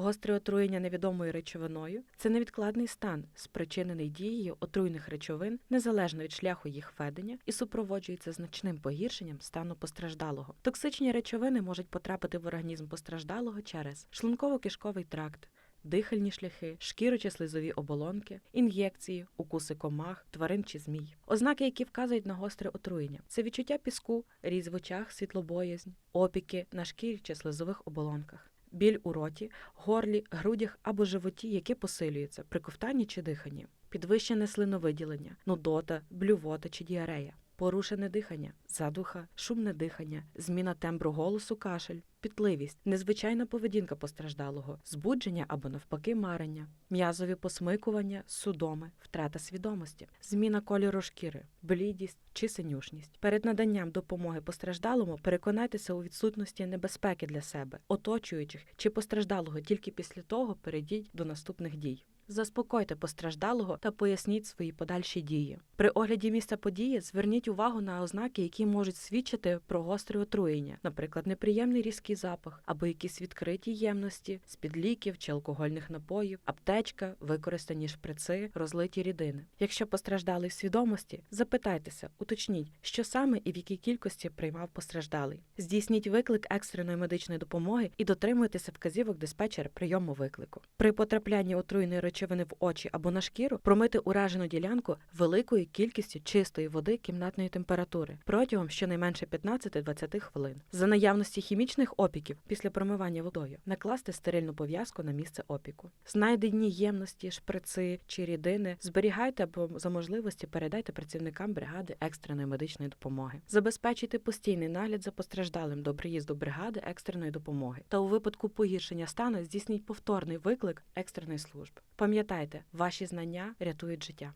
Гостре отруєння невідомою речовиною це невідкладний стан, спричинений дією отруйних речовин незалежно від шляху їх ведення і супроводжується значним погіршенням стану постраждалого. Токсичні речовини можуть потрапити в організм постраждалого через шлунково-кишковий тракт. Дихальні шляхи, шкіро чи слизові оболонки, ін'єкції, укуси комах, тварин чи змій. Ознаки, які вказують на гостре отруєння, це відчуття піску, різ в очах, світлобоязнь, опіки на шкірі чи слизових оболонках, біль у роті, горлі, грудях або животі, які посилюються при ковтанні чи диханні, підвищене слиновиділення, нудота, блювота чи діарея. Порушене дихання, задуха, шумне дихання, зміна тембру голосу, кашель, пітливість, незвичайна поведінка постраждалого, збудження або навпаки марення, м'язові посмикування, судоми, втрата свідомості, зміна кольору шкіри, блідість чи синюшність. Перед наданням допомоги постраждалому переконайтеся у відсутності небезпеки для себе, оточуючих чи постраждалого тільки після того перейдіть до наступних дій. Заспокойте постраждалого та поясніть свої подальші дії. При огляді місця події зверніть увагу на ознаки, які можуть свідчити про гостре отруєння, наприклад, неприємний різкий запах або якісь відкриті ємності з-під ліків чи алкогольних напоїв, аптечка, використані шприци, розлиті рідини. Якщо постраждалий в свідомості, запитайтеся, уточніть, що саме і в якій кількості приймав постраждалий. Здійсніть виклик екстреної медичної допомоги і дотримуйтеся вказівок диспетчера прийому виклику. При потраплянні отруєної речовини в очі або на шкіру промити уражену ділянку великою кількістю чистої води кімнатної температури протягом щонайменше 15-20 хвилин. За наявності хімічних опіків після промивання водою накласти стерильну пов'язку на місце опіку. Знайдені ємності, шприци чи рідини зберігайте або за можливості передайте працівникам бригади екстреної медичної допомоги. Забезпечити постійний нагляд за постраждалим до приїзду бригади екстреної допомоги. Та у випадку погіршення стану здійсніть повторний виклик екстреної служби. Пам'ятайте, ваші знання рятують життя.